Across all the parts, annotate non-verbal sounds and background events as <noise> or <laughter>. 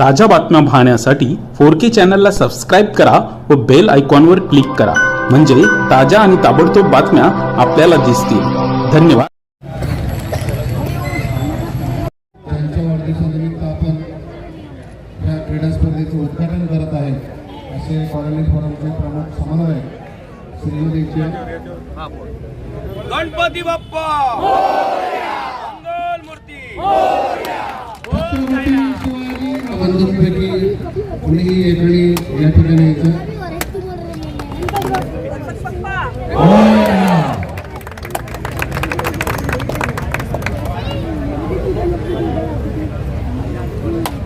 ताज्या बातम्या पाहण्यासाठी फोर के चॅनलला सबस्क्राईब करा व बेल आयकॉनवर क्लिक करा. म्हणजे ताज्या आणि ताबडतोब बातम्या आपल्याला दिसतील. धन्यवाद. त्यांच्या वाढदिवसानिमित्त आपण या क्रीडा स्पर्धेचं उद्घाटन करत आहे. असे कॉलनी फोरमचे प्रमुख समन्वयक श्रीयुतीचे गणपती बाप्पा! मंगल मूर्ती! छत्रपती शिवाजी बंधूंपैकी कुणीही एकाने या ठिकाणी यायचं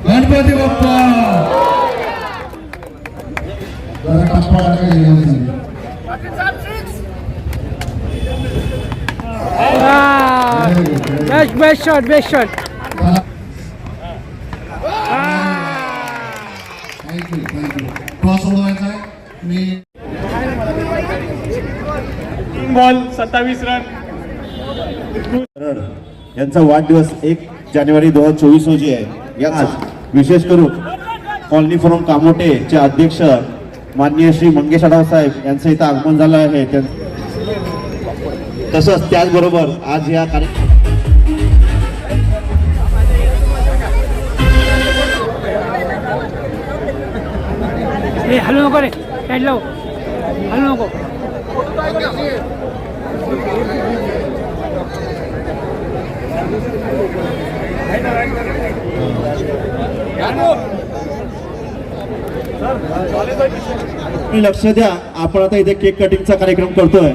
गणपती बाप्पा! जरा टप्पा best, best सोडवायचा आहे मी तीन बॉल सत्तावीस रन यांचा वाढदिवस एक जानेवारी दोन हजार चोवीस रोजी आहे. या आज विशेष करून कॉलनी फोरम कामोटेचे अध्यक्ष माननीय श्री मंगेश आढाव साहेब यांचं इथं आगमन झालं आहे. तसंच त्याचबरोबर आज या कार्य ए हलू नको रे. साईड लाव हो. हलू नको. तुम्ही लक्ष द्या. आपण आता इथे केक कटिंगचा कार्यक्रम करतोय.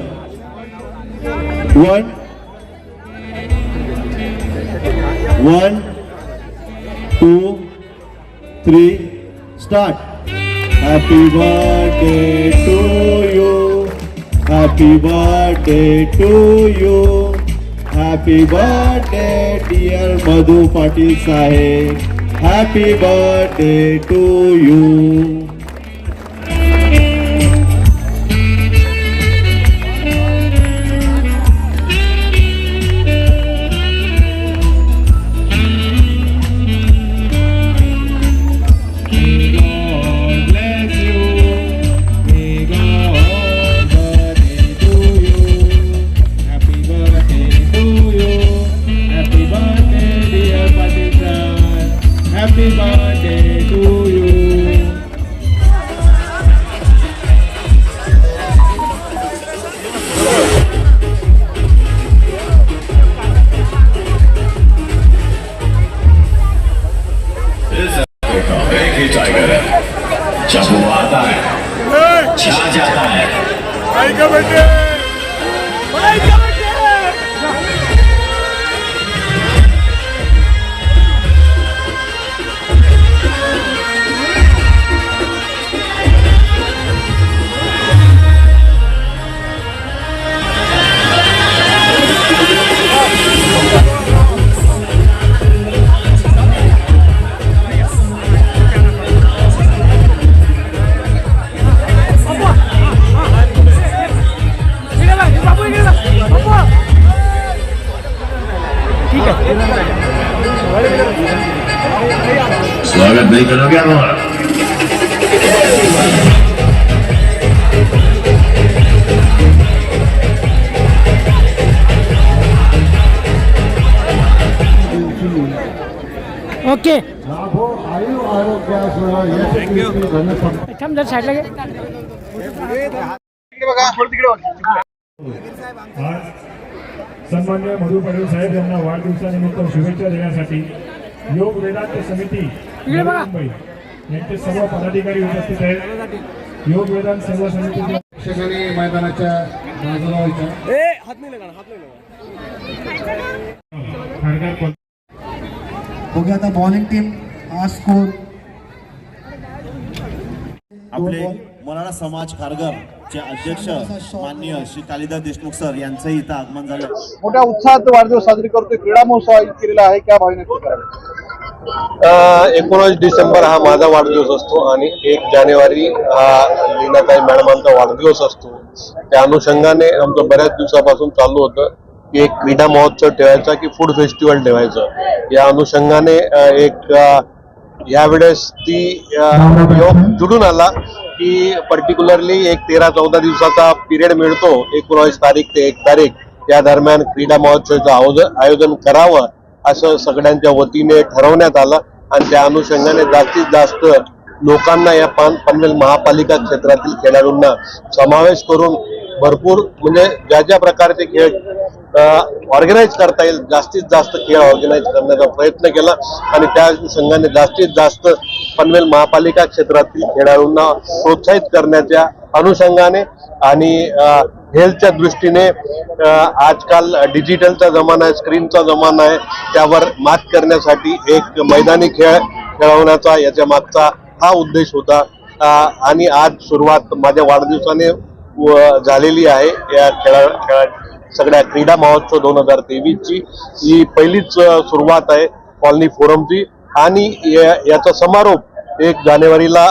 One one two three start Happy birthday to you. Happy birthday to you. Happy birthday dear Madhu Patil Sahib. Happy birthday to you. जाता है। नहीं करोगे हमारा ओके जर साईडला सन्मान्य मधु पाटील साहेब यांना वाढदिवसानिमित्त शुभेच्छा देण्यासाठी योग वेदांत समिती यांचे सर्व पदाधिकारी उपस्थित आहेत. योग वेदांत सर्व समितीचे प्रेक्षकांनी मैदानाच्या बाजूला व्हायच्या खारघर कोल- बघूया आता बॉलिंग टीम हा स्कोर आपले मराठा समाज खारघर चे अध्यक्ष माननीय श्री कालिदास देशमुख सर यांचंही इथं आगमन झालं. मोठ्या उत्साहात वाढदिवस साजरी करतोय. क्रीडा महोत्सव आयोजित केलेला आहे. त्या भावने एकोणीस डिसेंबर हा माझा वाढदिवस असतो आणि एक जानेवारी हा लीनाताई मॅडमांचा वाढदिवस असतो. त्या अनुषंगाने आमचं बऱ्याच दिवसापासून चालू होतं की एक क्रीडा महोत्सव ठेवायचा की फूड फेस्टिवल ठेवायचं. या अनुषंगाने एक यावेळेस ती योग जुडून आला की पर्टिक्युलरली एक तेरा चौदा दिवसाचा पिरियड मिळतो एकोणावीस तारीख ते एक तारीख. या दरम्यान क्रीडा महोत्सवाचं आयोजन करावं असं सगळ्यांच्या वतीने ठरवण्यात आलं आणि त्या अनुषंगाने जास्तीत जास्त लोकांना या पान पनवेल महापालिका क्षेत्रातील खेळाडूंना समावेश करून भरपूर म्हणजे ज्या ज्या प्रकारचे खेळ ऑर्गनाईज करता येईल जास्तीत जास्त खेळ ऑर्गनाईज करण्याचा प्रयत्न केला आणि त्या अनुषंगाने जास्तीत जास्त पनवेल महापालिका क्षेत्रातील खेळाडूंना प्रोत्साहित करण्याच्या अनुषंगाने आणि हेल्थच्या दृष्टीने आजकाल डिजिटलचा जमाना आहे स्क्रीनचा जमाना आहे त्यावर मात करण्यासाठी एक मैदानी खेळ खेळवण्याचा याच्या मागचा हा उद्देश होता. आणि आज सुरुवात माझ्या वाढदिवसाने व- झालेली आहे या खेळा खेळा सगळ्या क्रीडा महोत्सव दोन हजार तेवीसची. ही पहिलीच सुरुवात आहे कॉलनी फोरमची. आणि या- याचा समारोप एक जानेवारीला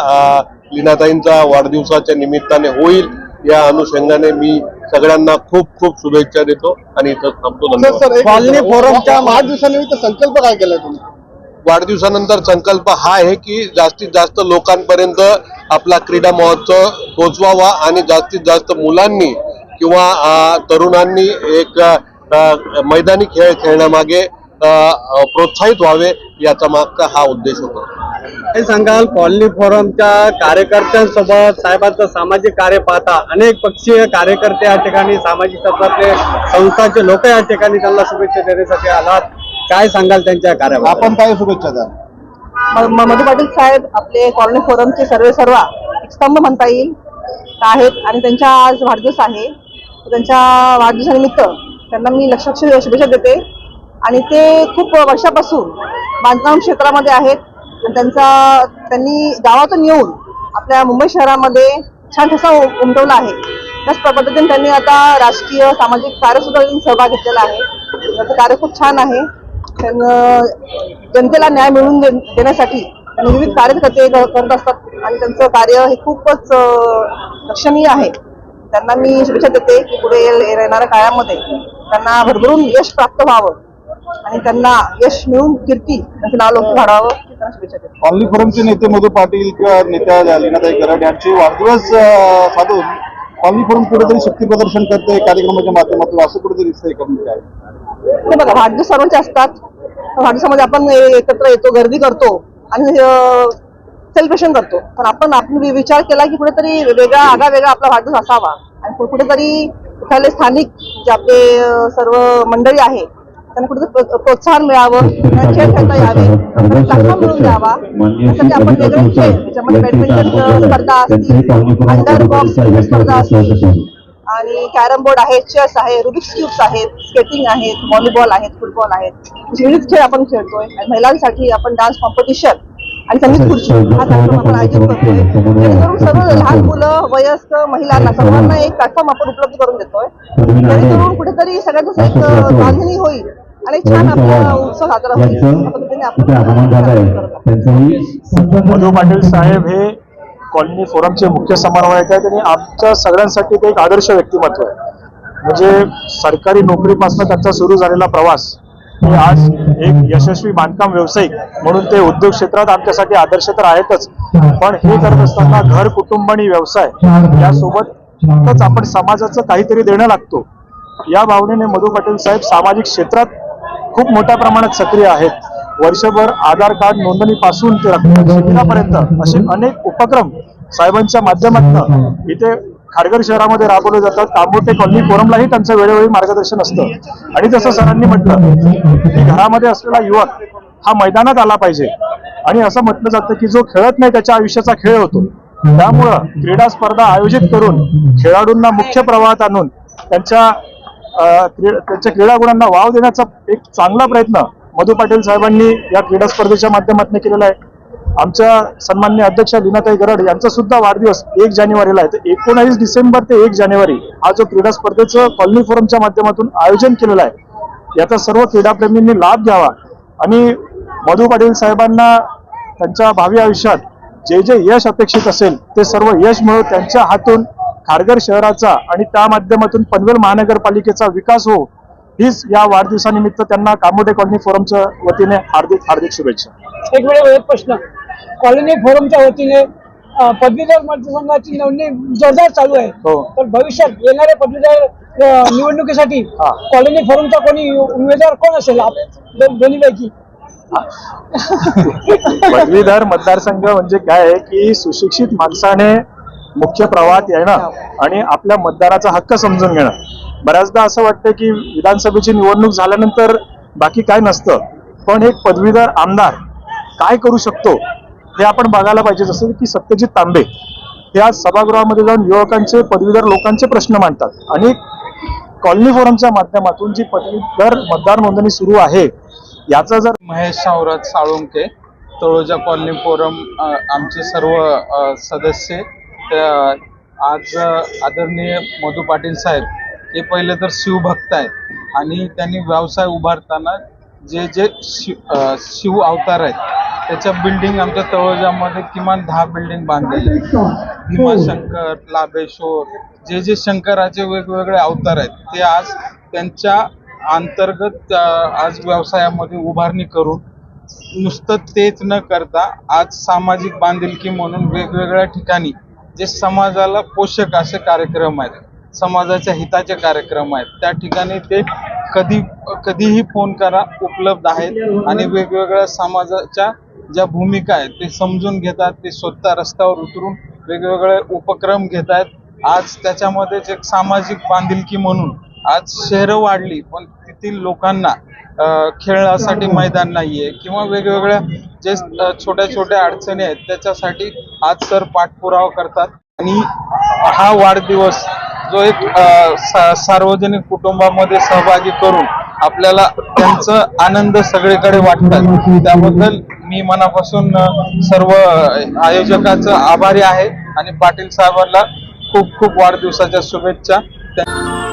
लीनाताईंचा वाढदिवसाच्या निमित्ताने होईल. या अनुषंगाने मी सगळ्यांना खूप खूप शुभेच्छा देतो आणि इथं थांबतो. धन्यवाद. कॉलनी फोरमच्या वाढदिवसानिमित्त संकल्प काय केलाय तुम्ही? वाढदिवसानंतर संकल्प हा आहे की जास्तीत जास्त लोकांपर्यंत आपला क्रीडा महोत्सव पोहोचवावा आणि जास्तीत जास्त मुलांनी किंवा तरुणांनी एक मैदानी खेळ खेळण्यामागे प्रोत्साहित व्हावे याचा मागचा हा उद्देश होता. काय सांगाल कॉलनी फोरमच्या कार्यकर्त्यांसोबत साहेबांचं सामाजिक कार्य पाहता अनेक पक्षीय कार्यकर्ते या ठिकाणी सामाजिक क्षेत्रातले संस्थांचे लोक या ठिकाणी त्यांना शुभेच्छा देण्यासाठी आलात. काय सांगाल त्यांच्या कार्याबद्दल? आपण काय शुभेच्छा म- मधु पाटील साहेब आपले कॉलनी फोरमचे सर्वे सर्वा एक स्तंभ म्हणता येईल आहेत आणि त्यांच्या आज वाढदिवस आहे. त्यांच्या वाढदिवसानिमित्त त्यांना मी लक्ष शुभेच्छा देते. आणि ते खूप वर्षापासून बांधकाम क्षेत्रामध्ये आहेत. आणि त्यांचा त्यांनी गावातून येऊन आपल्या मुंबई शहरामध्ये छान ठसा उमटवला आहे. त्याच पद्धतीने त्यांनी आता राजकीय सामाजिक कार्यसुद्धा सहभाग घेतलेला आहे. त्याचं कार्य खूप छान आहे. त्यांना जनतेला न्याय मिळवून दे- देण्यासाठी त्यांनी विविध कार्यकर्ते करत असतात. आणि त्यांचं कार्य हे खूपच लक्षणीय आहे. त्यांना मी शुभेच्छा देते की पुढे येणाऱ्या काळामध्ये त्यांना भरभरून यश प्राप्त व्हावं. आणि त्यांना यश मिळून कीर्ती त्यांचं नाव वाढवावं ही त्यांना शुभेच्छा देते. कॉलनी फोरमचे नेते मधु पाटील किंवा नेत्या लीनाताई कराड यांचे वाढदिवस अं, साधून कॉलनी फोरम कुठेतरी शक्ती प्रदर्शन करते कार्यक्रमाच्या माध्यमातून असं कुठेतरी दिसतंय का म्हणजे काय? हे बघा वाढदिवस सर्वांचे असतात. वाढदिवसामध्ये आपण ए- एकत्र येतो गर्दी करतो आणि सेलिब्रेशन करतो. पण आपण आपण वि- विचार केला की कुठेतरी वेगळा आगळा वेगळा आपला वाढदिवस असावा. आणि कु- कुठेतरी इथले स्थानिक जे आपले अं, सर्व मंडळी आहे त्यांना कुठेतरी प्रो- प्रोत्साहन मिळावं त्यांना खेळ खेळता यावे. त्यांना प्लॅटफॉर्म मिळून द्यावा. त्यासाठी आपण वेगळे खेळ त्याच्यामध्ये बॅडमिंटन स्पर्धा असतील अंडर बॉक्स स्पर्धा असतील आणि कॅरम बोर्ड आहे चेस आहे रुबिक्स क्यूब्स आहेत स्केटिंग आहेत व्हॉलीबॉल आहेत फुटबॉल आहेत. विविध खेळ आपण खेळतोय आणि महिलांसाठी आपण डान्स कॉम्पिटिशन आणि संगीत खुर्ची हा कार्यक्रम आपण आयोजित करतोय. जेणेकरून सर्व लहान मुलं वयस्क महिलांना सर्वांना एक प्लॅटफॉर्म आपण उपलब्ध करून देतोय. जेणेकरून कुठेतरी सगळ्यांचं एक बांधणी होईल. आणि छान आपला उत्सव साजरा होईल. मधु पाटील साहेब हे कॉलनी फोरमचे मुख्य समन्वयक आहेत आणि आमच्या सगळ्यांसाठी ते एक आदर्श व्यक्तिमत्व आहे. म्हणजे सरकारी नोकरीपासून त्यांचा सुरू झालेला प्रवास हे आज एक यशस्वी बांधकाम व्यावसायिक म्हणून ते उद्योग क्षेत्रात आमच्यासाठी आदर्श तर आहेतच. पण हे करत असताना घर कुटुंब आणि व्यवसाय यासोबतच आपण समाजाचं काहीतरी देणं लागतो. या भावनेने मधु पाटील साहेब सामाजिक क्षेत्रात खूप मोठ्या प्रमाणात सक्रिय आहेत. वर्षभर आधार कार्ड नोंदणीपासून ते रक्तदानापर्यंत असे अनेक उपक्रम साहेबांच्या माध्यमातून इथे खारघर शहरामध्ये राबवले जातात. तांबोटे कॉलनी फोरमलाही त्यांचं वेळोवेळी मार्गदर्शन असतं. आणि जसं सरांनी म्हटलं की घरामध्ये असलेला युवक हा मैदानात आला पाहिजे. आणि असं म्हटलं जातं की जो खेळत नाही त्याच्या आयुष्याचा खेळ होतो. त्यामुळं क्रीडा स्पर्धा आयोजित करून खेळाडूंना मुख्य प्रवाहात आणून त्यांच्या त्यांच्या क्रीडा गुणांना वाव देण्याचा एक चांगला प्रयत्न मधु पाटील साहेबांनी या क्रीडा स्पर्धेच्या माध्यमातून केलेला आहे. आमच्या सन्मान्य अध्यक्ष लीनाताई गरड यांचा सुद्धा वाढदिवस एक जानेवारीला आहे. तर एकोणावीस डिसेंबर ते एक जानेवारी हा जो क्रीडा स्पर्धेचं कॉलनी फोरमच्या माध्यमातून आयोजन केलेलं आहे. याचा सर्व क्रीडाप्रेमींनी लाभ घ्यावा आणि मधु पाटील साहेबांना त्यांच्या भावी आयुष्यात जे जे यश अपेक्षित असेल ते सर्व यश मिळून त्यांच्या हातून खारघर शहराचा आणि त्या माध्यमातून पनवेल महानगरपालिकेचा विकास हो हीच या वाढदिवसानिमित्त त्यांना कामोटे कॉलनी फोरमच्या वतीने हार्दिक हार्दिक शुभेच्छा. एक वेळ एक प्रश्न. कॉलनी फोरमच्या वतीने पदवीधर मतदारसंघाची नोंदणी जोरदार चालू आहे. हो. तर भविष्यात येणाऱ्या पदवीधर निवडणुकीसाठी. कॉलनी फोरमचा कोणी उमेदवार कोण असेल? दोन्हीपैकी. <laughs> पदवीधर मतदारसंघ म्हणजे काय आहे की सुशिक्षित माणसाने मुख्य प्रवाहात येणं आणि आपल्या मतदाराचा हक्क समजून घेणं. बऱ्याचदा असं वाटतं की विधानसभेची निवडणूक झाल्यानंतर बाकी काय नसतं. पण एक पदवीधर आमदार काय करू शकतो हे आपण बघायला पाहिजे. जसं की सत्यजित तांबे हे आज सभागृहामध्ये जाऊन युवकांचे पदवीधर लोकांचे प्रश्न मांडतात. आणि कॉलनी फोरमच्या माध्यमातून जी पदवीधर मतदार नोंदणी सुरू आहे याचा जर महेश सावरात साळुंके तळोजा कॉलनी फोरम आमचे सर्व सदस्य आज आदरणीय मधु पाटील साहेब हे पहिले तर शिवभक्त आहेत आणि त्यांनी व्यवसाय उभारताना जे जे शिव शिव अवतार आहेत त्याच्या बिल्डिंग आमच्या तळोजामध्ये किमान दहा बिल्डिंग बांधलेली आहेत. भीमाशंकर लाभेश्वर जे जे शंकराचे वेगवेगळे अवतार आहेत ते आज त्यांच्या अंतर्गत आज व्यवसायामध्ये उभारणी करून नुसतं तेच न करता आज सामाजिक बांधिलकी म्हणून वेगवेगळ्या ठिकाणी जे समाजाला पोषक असे कार्यक्रम आहेत समाजाच्या हिताचे कार्यक्रम आहेत त्या ठिकाणी ते कधी कधीही फोन करा उपलब्ध आहेत आणि वेगवेगळ्या समाजाच्या ज्या भूमिका आहेत ते समजून घेतात ते स्वतः रस्त्यावर उतरून वेगवेगळे उपक्रम घेत आहेत. आज त्याच्यामध्येच एक सामाजिक बांधिलकी म्हणून आज शहरं वाढली पण भागातील लोकांना अ, खेळण्यासाठी मैदान नाहीये किंवा वेगवेगळ्या जे छोट्या छोट्या अडचणी आहेत त्याच्यासाठी आज सर पाठपुरावा करतात. आणि हा वाढदिवस जो एक सार्वजनिक कुटुंबामध्ये सहभागी करून आपल्याला त्यांचं आनंद सगळीकडे वाटतात. त्याबद्दल मी मनापासून सर्व आयोजकाचं आभारी आहे. आणि पाटील साहेबांना खूप खूप वाढदिवसाच्या शुभेच्छा. त्या-